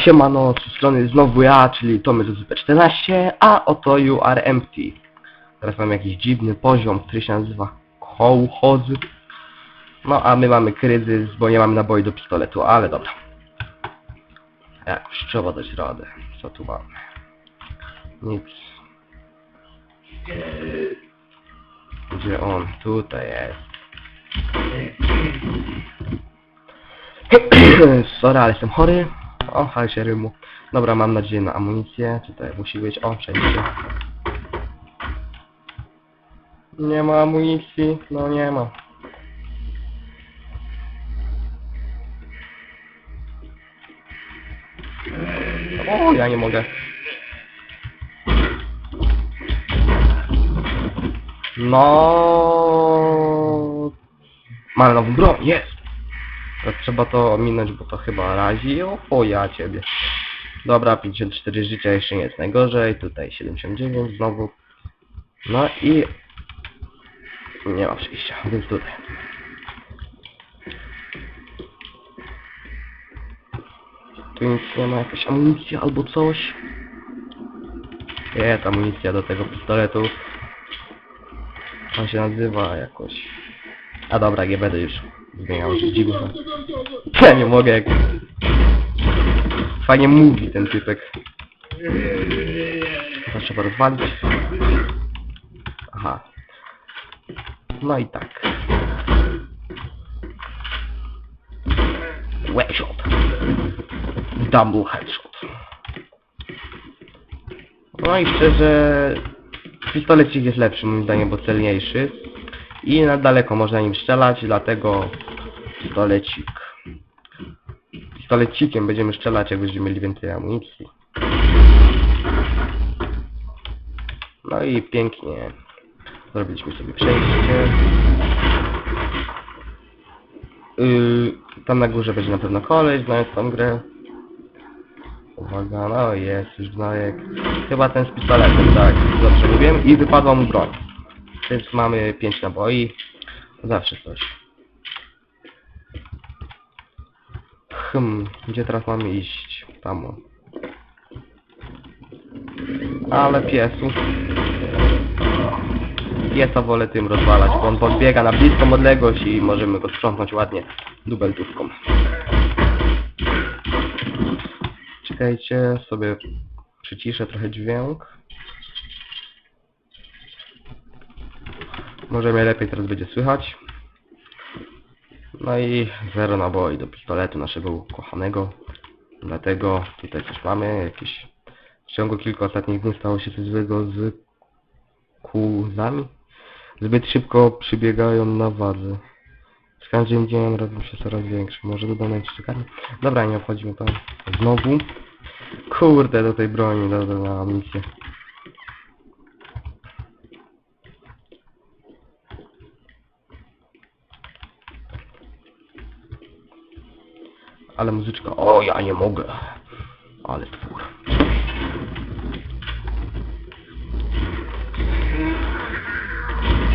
Siemano, z strony znowu ja, czyli Tomy z 14 a oto you are empty. Teraz mam jakiś dziwny poziom, który się nazywa kołchozy. No a my mamy kryzys, bo nie mamy naboi do pistoletu, ale dobra. Jakoś trzeba dać radę. Co tu mamy? Nic. Gdzie on? Tutaj jest. Sorry, ale jestem chory. O, ale się rymu. Dobra, mam nadzieję na amunicję. Tutaj musi być. O, przejdzie. Nie ma amunicji. No nie ma. O, ja nie mogę. No. Mamy nową broń, jest! Teraz trzeba to ominąć, bo to chyba razi. O, o ja ciebie. Dobra, 54 życia jeszcze nie jest najgorzej. Tutaj 79 znowu. No i... Nie ma przejścia, więc tutaj. Tu nic nie ma, jakaś amunicja albo coś. Jest amunicja do tego pistoletu. On się nazywa jakoś... A dobra, nie będę już zmieniał dziwów. Ja nie mogę jak... Fajnie mówi ten typek. To trzeba rozwalić. Aha. No i tak. Headshot. Double headshot. No i szczerze... Pistolecik jest lepszy moim zdaniem, bo celniejszy. I na daleko można nim strzelać, dlatego pistolecik. Pistolecikiem będziemy strzelać, jak będziemy mieli więcej amunicji. No i pięknie. Zrobiliśmy sobie przejście. Yy, tam na górze będzie na pewno koleś, znając tą grę. Uwaga, no jest już znajek. Chyba ten z pistoletem, tak, dobrze mówiłem. I wypadła mu broń. Więc mamy 5 naboi. Zawsze coś. Hmm, gdzie teraz mamy iść? Tam. Ale piesu. Piesa wolę tym rozwalać, bo on podbiega na bliską odległość i możemy go sprzątnąć ładnie dubeltówką. Czekajcie, sobie przyciszę trochę dźwięk. Może mnie lepiej teraz będzie słychać. No i zero naboi do pistoletu naszego ukochanego. Dlatego tutaj coś mamy, jakieś... W ciągu kilku ostatnich dni stało się coś złego z kuzami. Zbyt szybko przybiegają na wadze. Z każdym dniem robią się coraz większe. Może dodamy jeszcze czekanie? Dobra, nie obchodzimy to. Znowu. Kurde, do tej broni, dobra, na amunicję. Ale muzyczka. O, ja nie mogę. Ale twór.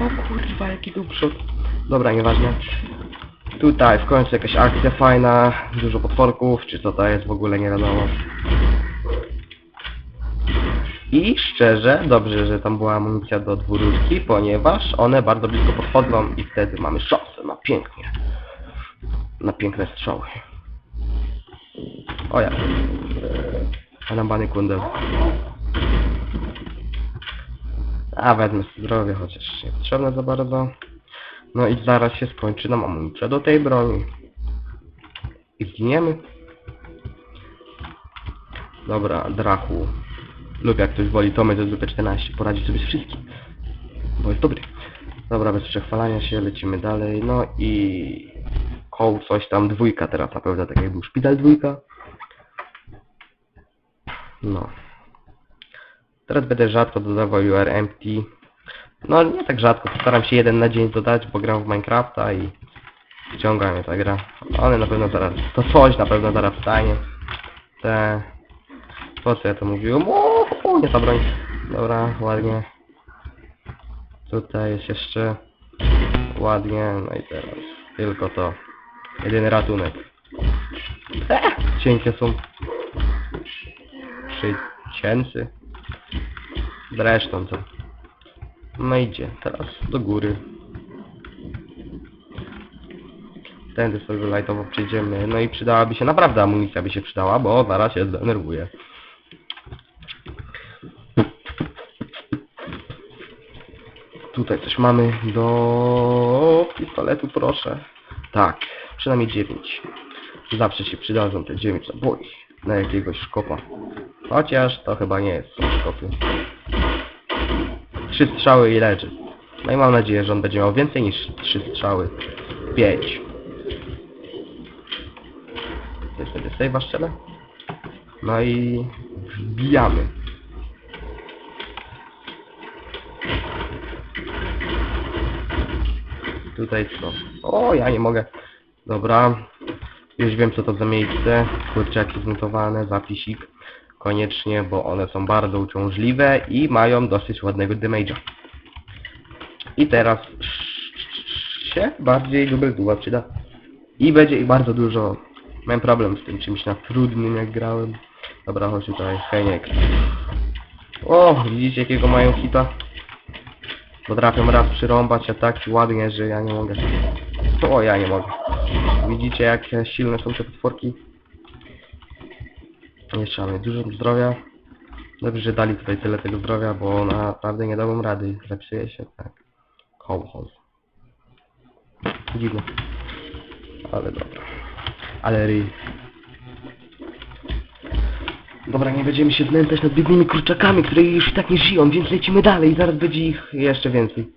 O kurwa, jaki tu przód. Dobra, nieważne. Tutaj w końcu jakaś akcja fajna, dużo potworków, czy co to jest w ogóle nie wiadomo. I szczerze, dobrze, że tam była amunicja do dwururki, ponieważ one bardzo blisko podchodzą i wtedy mamy szansę na pięknie. Na piękne strzały. O ja. Anambany kundel. A wezmę zdrowie, chociaż nie potrzebne za bardzo. No i zaraz się skończy nam amunicja do tej broni. I zginiemy. Dobra, Drachu. Lub jak ktoś woli Tomy z 14 Poradzi sobie z wszystkim. Bo jest dobry. Dobra, bez przechwalania się, lecimy dalej. No i... Koł coś tam, dwójka teraz na pewno, tak jak był szpital dwójka. No. Teraz będę rzadko dodawał UR empty. No nie tak rzadko, postaram się jeden na dzień dodać, bo gram w Minecrafta i wciąga mnie ta gra. One na pewno zaraz, to coś na pewno zaraz wstanie. Te... Po co ja to mówiłem? O, nie ta broń. Dobra, ładnie. Tutaj jest jeszcze ładnie, no i teraz tylko to. Jedyny ratunek. E, cienkie są. Tysięcy. Zresztą co. No idzie, teraz do góry. Tędy sobie lajtowo przejdziemy. No i przydałaby się, naprawdę amunicja by się przydała, bo zaraz się zdenerwuję. Tutaj coś mamy do pistoletu, proszę. Tak, przynajmniej 9. Zawsze się przydadzą te 9 naboi na jakiegoś szkopa. Chociaż to chyba nie jest szkopy. Trzy strzały i leży. No i mam nadzieję, że on będzie miał więcej niż trzy strzały. 5. Jest sobie save'a. No i wbijamy. Tutaj co? O, ja nie mogę. Dobra. Już wiem co to za miejsce. Kurczaki zmutowane, zapisik. Koniecznie, bo one są bardzo uciążliwe i mają dosyć ładnego damage'a. I teraz się bardziej double duo przyda. I będzie ich bardzo dużo. Miałem problem z tym czymś na trudnym jak grałem. Dobra, chodź tutaj, Heniek. O, widzicie jakiego mają hita? Potrafią raz przyrąbać ataki ładnie, że ja nie mogę. O, ja nie mogę. Widzicie jak silne są te potworki? Jeszcze mamy dużo zdrowia. Dobrze, że dali tutaj tyle tego zdrowia, bo naprawdę nie dałbym rady. Zepsuje się, tak. Kołchoz. Dziwne. Ale dobra. Ale ryj. Dobra, nie będziemy się znęcać nad biednymi kurczakami, które już i tak nie żyją, więc lecimy dalej, zaraz będzie ich jeszcze więcej.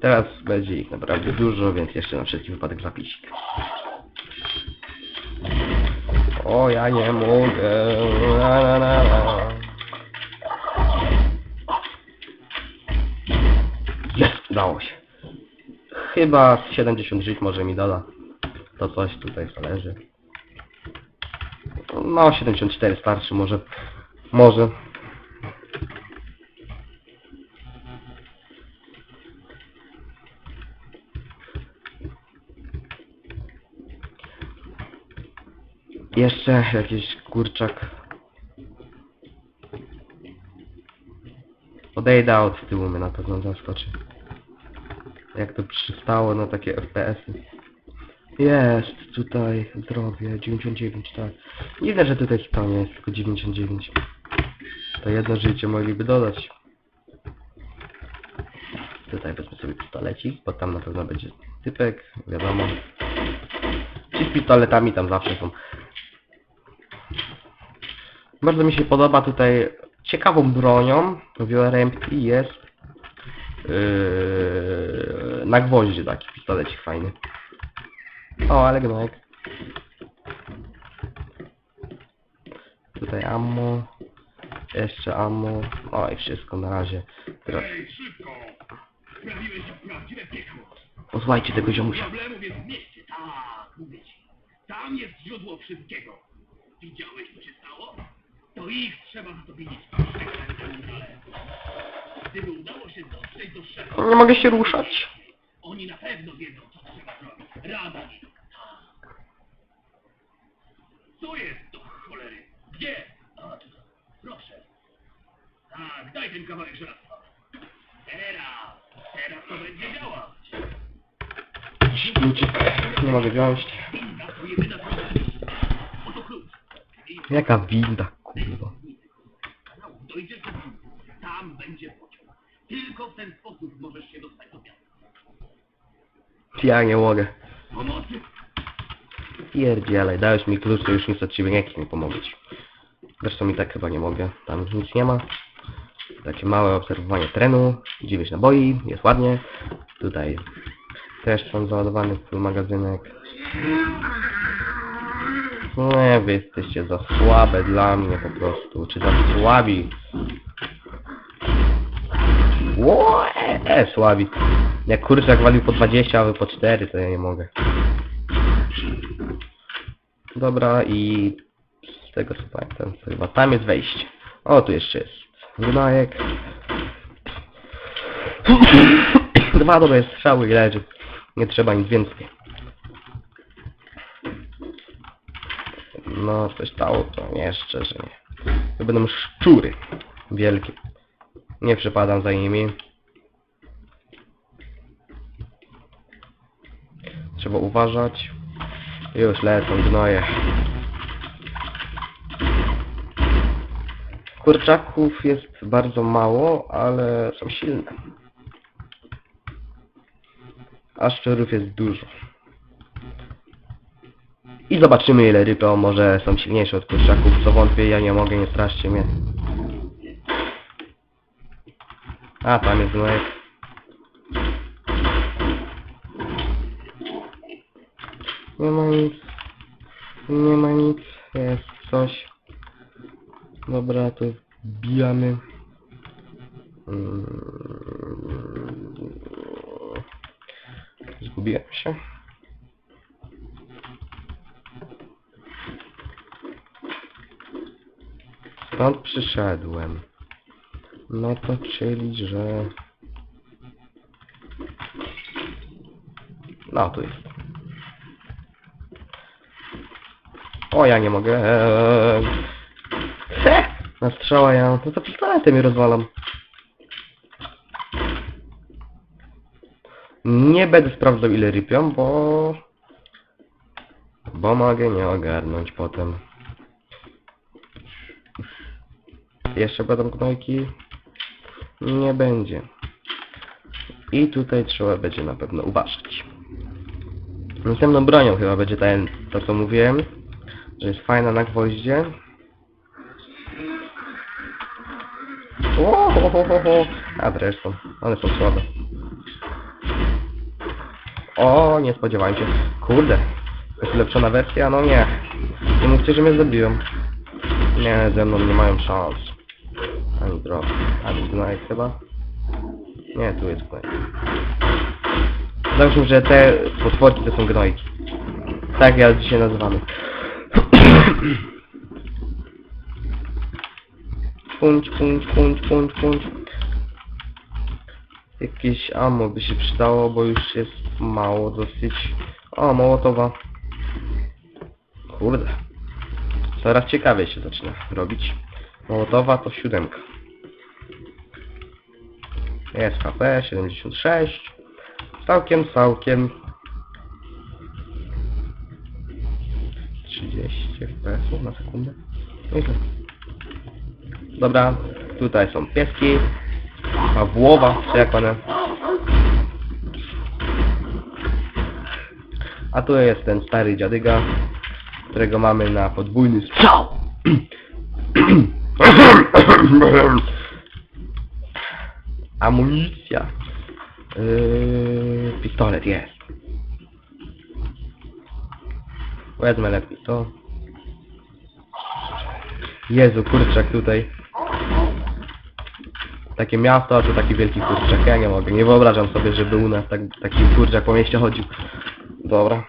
Teraz będzie ich naprawdę dużo, więc jeszcze na wszelki wypadek zapisik. O, ja nie mogę. Na, na, na, na. Udało się. Chyba z 70 żyć może mi doda. To coś tutaj zależy. No, 74 starszy może. Może. Jeszcze jakiś kurczak. Odejdę od tyłu mnie na pewno zaskoczy. Jak to przystało na takie FPS-y. Jest tutaj zdrowie, 99, tak. Dziwne, że tutaj nie jest tylko 99. To jedno życie mogliby dodać. Tutaj wezmę sobie pistolecik, bo tam na pewno będzie typek, wiadomo. Ci z pistoletami tam zawsze są. Bardzo mi się podoba tutaj ciekawą bronią w URMP jest yy, na gwoździe taki pistolecik fajny. O, ale gnojek. Tutaj ammo. Jeszcze ammo. O i wszystko na razie. Teraz Ej, szybko! Sprawiłeś się w prawdziwe piekło. posłuchajcie tego ziomusia. Problemów jest w mieście, tak, mówię ci. Tam jest źródło wszystkiego. Widziałeś, co się stało? To ich trzeba za to winić. Gdyby udało się dotrzeć do szefa, Nie mogę się ruszać. oni na pewno wiedzą, co trzeba zrobić. Rada mi. Co jest do cholery? Gdzie? A. Proszę. Tak, daj ten kawałek żelazka. Teraz. Teraz to będzie działać. Kluczyk. Nie mogę wziąć. Winda to jedyna droga. Oto klucz. I Jaka winda, kurwa. dojdziesz do. Tam będzie pociąg. Tylko w ten sposób możesz się dostać do miasta. Ja nie mogę. Pomocy? Pierdzielej, dałeś mi klucz, to już nic od ciebie nie chcę mi pomogć. Zresztą i tak chyba nie mogę, tam nic nie ma. Takie małe obserwowanie terenu, 9 naboi, jest ładnie. Tutaj też są załadowany magazynek. Nie, wy jesteście za słabe dla mnie po prostu, czy za słabi. Łe, słabi. Jak kurczak walił po 20, a wy po 4, to ja nie mogę. Dobra i z tego co pamiętam, to chyba tam jest wejście. O, tu jeszcze jest gnojek. Dwa dobre strzały i leży. Nie trzeba nic więcej. No, coś stało to nie, szczerze nie. To będą szczury. Wielkie. Nie przepadam za nimi. Trzeba uważać. Już lecą gnoje. Kurczaków jest bardzo mało, ale są silne. A szczurów jest dużo. I zobaczymy ile rypą, może są silniejsze od kurczaków, co wątpię, ja nie mogę, nie straszcie mnie. A, tam jest gnojek. Nie ma nic. Nie ma nic. Jest coś. Dobra, to wbijamy. Mm. Zgubiłem się. Stąd przyszedłem. No to czyli, że... No, tu jest. O, ja nie mogę. Eee. He! Na strzała ja. No to pistoletem mi rozwalam. Nie będę sprawdzał ile rypią, bo... Bo mogę nie ogarnąć potem. Jeszcze będą gnojki? Nie będzie. I tutaj trzeba będzie na pewno uważać. Następną bronią chyba będzie ten, to co mówiłem, że jest fajna na gwoździe. O, ho, ho, ho, ho. A zresztą, one są słabe. O, nie spodziewałem się. Kurde, jest ulepszona wersja? No nie. Nie mówcie, że mnie zabiją. Nie, ze mną nie mają szans. Drop. Ani gnojek chyba. Nie, tu jest gnojek. Załóżmy, że te potworki to są gnojki. Tak ja dzisiaj nazywamy. Punć, punć, punć, punć, punć. Jakieś ammo by się przydało, bo już jest mało dosyć. O, mołotowa. Kurde. Coraz ciekawiej się zaczyna robić. Mołotowa to siódemka. Jest HP 76. Całkiem, całkiem. 30 FPS na sekundę. Nieźle. Dobra, tutaj są pieski. Pawłowa, czy jak one. A tu jest ten stary dziadyga, którego mamy na podwójny strzał. Amunicja. Yy, pistolet jest. Wezmę lepiej to. Jezu, kurczak tutaj. Takie miasto, a taki wielki kurczak. Ja nie mogę. Nie wyobrażam sobie, żeby u nas tak, taki kurczak po mieście chodził. Dobra.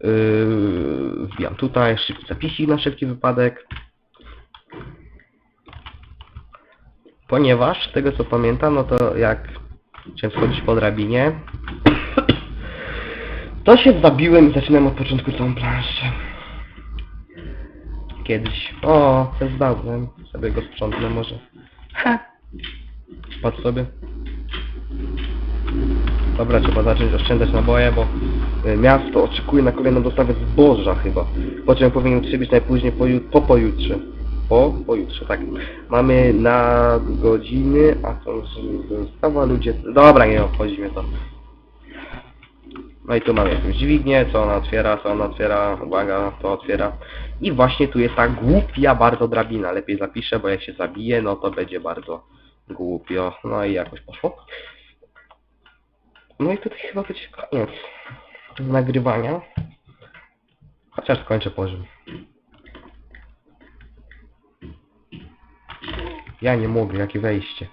Yy, wbijam tutaj, szybki zapisik na wszelki wypadek. Ponieważ, z tego co pamiętam, no to jak chciałem schodzić po drabinie, to się zabiłem i zaczynam od początku całą planszę. Kiedyś. O, to zdałem. Sobie go sprzątnę może. Ha! Spadł sobie. Dobra, trzeba zacząć oszczędzać naboje, bo y, miasto oczekuje na kolejną dostawę zboża chyba. Po czym powinien przybyć najpóźniej po, po pojutrze. Po pojutrze, tak. Mamy na godziny, a co dostawa ludzie... Dobra, nie obchodzi mnie to. No i tu mamy jakąś dźwignię, co ona otwiera, co ona otwiera, uwaga, to otwiera. I właśnie tu jest ta głupia bardzo drabina. Lepiej zapiszę, bo jak się zabije, no to będzie bardzo głupio. No i jakoś poszło. No i tutaj chyba będzie koniec nagrywania. Chociaż skończę poziom. Ja nie mogę, jakie wejście.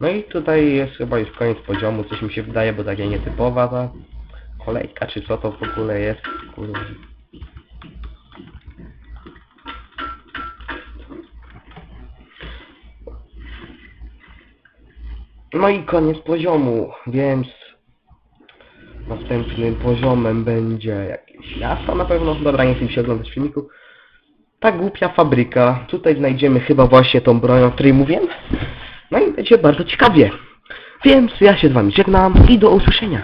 No i tutaj jest chyba już koniec poziomu, coś mi się wydaje, bo taka nietypowa ta kolejka, czy co to w ogóle jest, kurde. No i koniec poziomu, więc Następnym poziomem będzie jakieś miasto na pewno. Dobra, nie chcę się oglądać filmiku. Ta głupia fabryka. Tutaj znajdziemy chyba właśnie tą broń, o której mówiłem. No i będzie bardzo ciekawie. Więc ja się z wami żegnam i do usłyszenia.